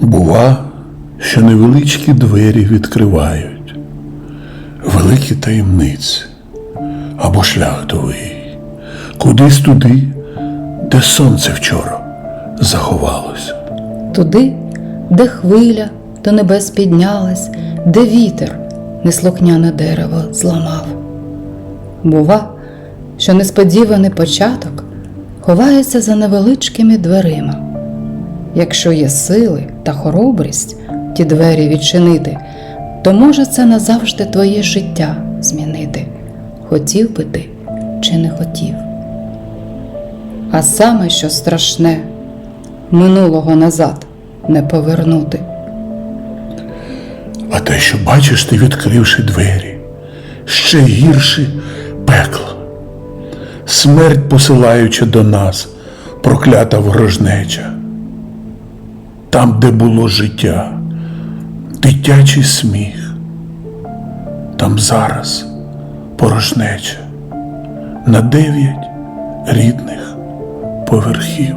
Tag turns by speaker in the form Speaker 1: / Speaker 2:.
Speaker 1: Бува, що невеличкі двері відкривають, великі таємниці або шлях довгий, кудись туди, де сонце вчора заховалося.
Speaker 2: туди, де хвиля до небес піднялась, де вітер неслухняне дерево зламав. Бува, що несподіваний початок ховається за невеличкими дверима. Якщо є сили та хоробрість ті двері відчинити, то може це назавжди твоє життя змінити, хотів би ти чи не хотів. А саме, що страшне, минулого назад не повернути.
Speaker 1: А те, що бачиш ти, відкривши двері, ще гірше пекло, смерть посилаючи до нас, проклята ворожнеча. Там, де було життя, дитячий сміх, там зараз порожнеча. На дев'ять рідних поверхів.